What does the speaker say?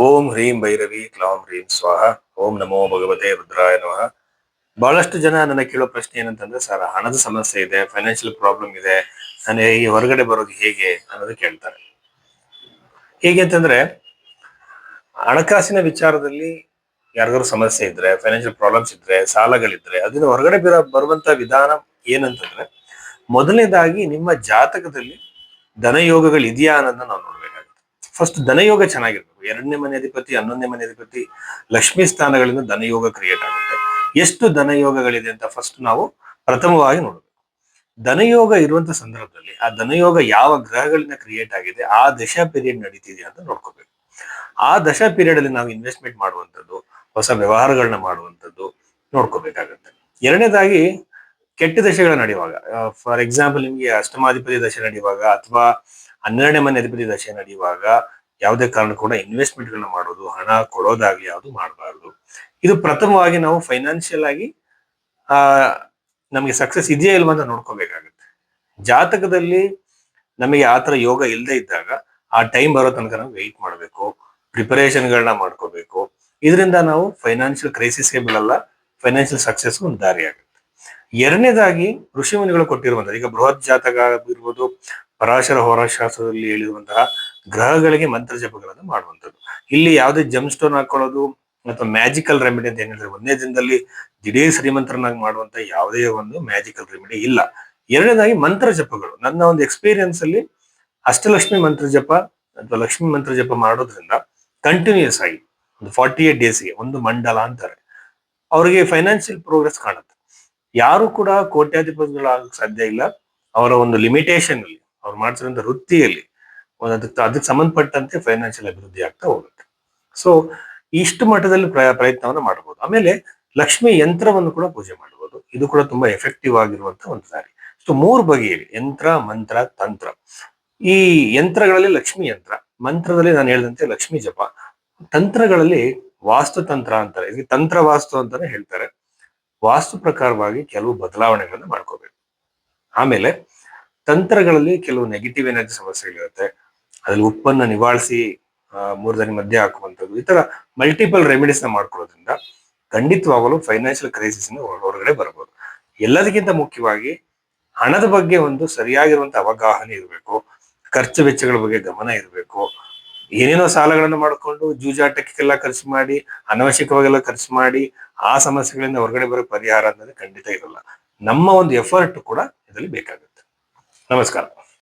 ಓಂ ಹ್ರೀಂ ಭೈರವಿ ಕ್ಲಾಂ ಹ್ರೀಂ ಸ್ವಾಹ. ಓಂ ನಮೋ ಭಗವತೆ ರುದ್ರಾಯ ನಮಃ. ಬಹಳಷ್ಟು ಜನ ನನ್ನ ಕೇಳೋ ಪ್ರಶ್ನೆ ಏನಂತಂದ್ರೆ, ಸರ್, ಹಣದ ಸಮಸ್ಯೆ ಇದೆ ಫೈನಾನ್ಷಿಯಲ್ ಪ್ರಾಬ್ಲಮ್ ಇದೆ, ನಾನು ಈ ಹೊರಗಡೆ ಬರೋದು ಹೇಗೆ? ಅನ್ನೋದು ಕೇಳ್ತಾರೆ. ಹೇಗೆ ಅಂತಂದ್ರೆ, ಹಣಕಾಸಿನ ವಿಚಾರದಲ್ಲಿ ಯಾರಿಗಾದ್ರು ಸಮಸ್ಯೆ ಇದ್ರೆ ಫೈನಾನ್ಷಿಯಲ್ ಪ್ರಾಬ್ಲಮ್ಸ್ ಇದ್ರೆ, ಸಾಲಗಳಿದ್ರೆ, ಅದನ್ನ ಹೊರಗಡೆ ಬರ, ಬರುವಂತ ವಿಧಾನ ಏನಂತಂದ್ರೆ, ಮೊದಲನೇದಾಗಿ ನಿಮ್ಮ ಜಾತಕದಲ್ಲಿ ಧನಯೋಗಗಳು ಇದೆಯಾ ಅನ್ನೋದನ್ನ ನಾವು ಫಸ್ಟ್ ಧನಯೋಗ ಚೆನ್ನಾಗಿರ್ಬೇಕು. ಎರಡನೇ ಮನೆ ಅಧಿಪತಿ, ಹನ್ನೊಂದನೇ ಮನೆ ಅಧಿಪತಿ, ಲಕ್ಷ್ಮಿ ಸ್ಥಾನಗಳಿಂದ ಧನಯೋಗ ಕ್ರಿಯೇಟ್ ಆಗುತ್ತೆ. ಎಷ್ಟು ಧನಯೋಗಗಳಿದೆ ಅಂತ ಫಸ್ಟ್ ನಾವು ಪ್ರಥಮವಾಗಿ ನೋಡಬೇಕು. ಧನಯೋಗ ಇರುವಂತ ಸಂದರ್ಭದಲ್ಲಿ ಆ ಧನಯೋಗ ಯಾವ ಗ್ರಹಗಳಿಂದ ಕ್ರಿಯೇಟ್ ಆಗಿದೆ, ಆ ದಶಾ ಪೀರಿಯಡ್ ನಡೀತಿದೆ ಅಂತ ನೋಡ್ಕೋಬೇಕು. ಆ ದಶಾ ಪೀರಿಯಡ್ ಅಲ್ಲಿ ನಾವು ಇನ್ವೆಸ್ಟ್ಮೆಂಟ್ ಮಾಡುವಂಥದ್ದು, ಹೊಸ ವ್ಯವಹಾರಗಳನ್ನ ಮಾಡುವಂಥದ್ದು ನೋಡ್ಕೋಬೇಕಾಗತ್ತೆ. ಎರಡನೇದಾಗಿ ಕೆಟ್ಟ ದಶೆಗಳ ನಡೆಯುವಾಗ ಫಾರ್ ಎಕ್ಸಾಂಪಲ್ ನಿಮ್ಗೆ ಅಷ್ಟಮಾಧಿಪತಿ ದಶೆ ನಡೆಯುವಾಗ ಅಥವಾ ಹನ್ನೆರಡನೇ ಮನೆ ಅಧಿಪತಿ ದಶೆ ನಡೆಯುವಾಗ ಯಾವುದೇ ಕಾರಣ ಕೂಡ ಇನ್ವೆಸ್ಟ್ಮೆಂಟ್ ಗಳನ್ನ ಮಾಡೋದು, ಹಣ ಕೊಡೋದಾಗ್ಲಿ ಯಾವುದು ಮಾಡಬಾರ್ದು. ಇದು ಪ್ರಥಮವಾಗಿ ನಾವು ಫೈನಾನ್ಷಿಯಲ್ ಆಗಿ, ಆ, ನಮಗೆ ಸಕ್ಸಸ್ ಇದೆಯಾ ಇಲ್ವಾ ಅಂತ ನೋಡ್ಕೋಬೇಕಾಗುತ್ತೆ. ಜಾತಕದಲ್ಲಿ ನಮಗೆ ಆ ತರ ಯೋಗ ಇಲ್ಲದೆ ಇದ್ದಾಗ ಆ ಟೈಮ್ ಬರೋ ತನಕ ನಾವು ವೆಯ್ಟ್ ಮಾಡಬೇಕು ಪ್ರಿಪರೇಷನ್ಗಳನ್ನ ಮಾಡ್ಕೋಬೇಕು. ಇದರಿಂದ ನಾವು ಫೈನಾನ್ಷಿಯಲ್ ಕ್ರೈಸಿಸ್ಗೆ ಬೀಳಲ್ಲ ಫೈನಾನ್ಷಿಯಲ್ ಸಕ್ಸಸ್ ಒಂದು ದಾರಿ ಆಗುತ್ತೆ. ಎರಡನೇದಾಗಿ ಋಷಿಮುನಿಗಳು ಕೊಟ್ಟಿರುವಂಥದ್ದು, ಈಗ ಬೃಹತ್ ಜಾತಕ ಇರ್ಬೋದು ಪರಾಶರ ಹೋರಾಶಾಸ್ತ್ರದಲ್ಲಿ ಹೇಳಿರುವಂತಹ ಗ್ರಹಗಳಿಗೆ ಮಂತ್ರ ಜಪಗಳನ್ನು ಮಾಡುವಂಥದ್ದು. ಇಲ್ಲಿ ಯಾವುದೇ ಜಮ್ ಸ್ಟೋನ್ ಹಾಕೊಳ್ಳೋದು ಅಥವಾ ಮ್ಯಾಜಿಕಲ್ ರೆಮಿಡಿ ಅಂತ ಹೇಳಿದ್ರೆ ಒಂದೇ ದಿನದಲ್ಲಿ ದಿಢೀರ್ ಶ್ರೀಮಂತರನ್ನಾಗಿ ಮಾಡುವಂತ ಯಾವುದೇ ಒಂದು ಮ್ಯಾಜಿಕಲ್ ರೆಮಿಡಿ ಇಲ್ಲ. ಎರಡನೇದಾಗಿ ಮಂತ್ರ ಜಪಗಳು. ನನ್ನ ಒಂದು ಎಕ್ಸ್ಪೀರಿಯನ್ಸ್ ಅಲ್ಲಿ ಅಷ್ಟಲಕ್ಷ್ಮಿ ಮಂತ್ರ ಜಪ ಅಥವಾ ಲಕ್ಷ್ಮಿ ಮಂತ್ರ ಜಪ ಮಾಡೋದ್ರಿಂದ ಕಂಟಿನ್ಯೂಸ್ ಆಗಿ, ಒಂದು ಫಾರ್ಟಿ ಏಟ್ ಡೇಸ್ಗೆ ಒಂದು ಮಂಡಲ ಅಂತಾರೆ. ಅವರಿಗೆ ಫೈನಾನ್ಷಿಯಲ್ ಪ್ರೋಗ್ರೆಸ್ ಕಾಣುತ್ತೆ. ಯಾರು ಕೂಡ ಕೋಟ್ಯಾಧಿಪತಿಗಳಾಗಕ್ಕೆ ಸಾಧ್ಯ ಇಲ್ಲ. ಅವರ ಒಂದು ಲಿಮಿಟೇಷನ್ ಅಲ್ಲಿ ಅವ್ರು ಮಾಡ್ತಿರೋಂಥ ವೃತ್ತಿಯಲ್ಲಿ ಅದಕ್ಕೆ ಅದಕ್ಕೆ ಸಂಬಂಧಪಟ್ಟಂತೆ ಫೈನಾನ್ಷಿಯಲ್ ಅಭಿವೃದ್ಧಿ ಆಗ್ತಾ ಹೋಗುತ್ತೆ. ಸೊ ಇಷ್ಟು ಮಟ್ಟದಲ್ಲಿ ಪ್ರಯ, ಪ್ರಯತ್ನವನ್ನು ಮಾಡಬಹುದು ಆಮೇಲೆ ಲಕ್ಷ್ಮಿ ಯಂತ್ರವನ್ನು ಕೂಡ ಪೂಜೆ ಮಾಡಬಹುದು ಇದು ಕೂಡ ತುಂಬಾ ಎಫೆಕ್ಟಿವ್ ಆಗಿರುವಂತಹ ಒಂದು ದಾರಿ. ಸೊ ಮೂರು ಬಗೆಯಲ್ಲಿ ಯಂತ್ರ, ಮಂತ್ರ, ತಂತ್ರ. ಈ ಯಂತ್ರಗಳಲ್ಲಿ ಲಕ್ಷ್ಮಿ ಯಂತ್ರ, ಮಂತ್ರದಲ್ಲಿ ನಾನು ಹೇಳಿದಂತೆ ಲಕ್ಷ್ಮಿ ಜಪ. ತಂತ್ರಗಳಲ್ಲಿ ವಾಸ್ತು ತಂತ್ರ ಅಂತಾರೆ. ಇದಕ್ಕೆ ತಂತ್ರ ವಾಸ್ತು ಅಂತಾನೆ ಹೇಳ್ತಾರೆ. ವಾಸ್ತು ಪ್ರಕಾರವಾಗಿ ಕೆಲವು ಬದಲಾವಣೆಗಳನ್ನು ಮಾಡ್ಕೋಬೇಕು. ಆಮೇಲೆ ತಂತ್ರಗಳಲ್ಲಿ ಕೆಲವು ನೆಗೆಟಿವ್ ಎನರ್ಜಿ ಸಮಸ್ಯೆಗಳಿರುತ್ತೆ. ಅದ್ರಲ್ಲಿ ಉಪ್ಪನ್ನ ನಿವಾಳಿಸಿ ಮೂರ್ದನಿ ದಿನ ಮಧ್ಯೆ ಹಾಕುವಂಥದ್ದು. ಈ ತರ ಮಲ್ಟಿಪಲ್ ರೆಮಿಡೀಸ್ನ ಮಾಡ್ಕೊಳ್ಳೋದ್ರಿಂದ ಖಂಡಿತವಾಗಲು ಫೈನಾನ್ಷಿಯಲ್ ಕ್ರೈಸಿಸ್ ಹೊರಗಡೆ ಬರಬಹುದು ಎಲ್ಲದಕ್ಕಿಂತ ಮುಖ್ಯವಾಗಿ ಹಣದ ಬಗ್ಗೆ ಒಂದು ಸರಿಯಾಗಿರುವಂತ ಅವಗಾಹನೆ ಇರಬೇಕು. ಖರ್ಚು ವೆಚ್ಚಗಳ ಬಗ್ಗೆ ಗಮನ ಇರಬೇಕು. ಏನೇನೋ ಸಾಲಗಳನ್ನು ಮಾಡಿಕೊಂಡು ಜೂಜಾಟಕ್ಕೆಲ್ಲ ಖರ್ಚು ಮಾಡಿ, ಅನವಶ್ಯಕವಾಗೆಲ್ಲ ಖರ್ಚು ಮಾಡಿ, ಆ ಸಮಸ್ಯೆಗಳಿಂದ ಹೊರಗಡೆ ಬರೋ ಪರಿಹಾರ ಅನ್ನೋದು ಖಂಡಿತ ಇರಲ್ಲ. ನಮ್ಮ ಒಂದು ಎಫರ್ಟ್ ಕೂಡ ಇದರಲ್ಲಿ ಬೇಕಾಗುತ್ತೆ. ナですから。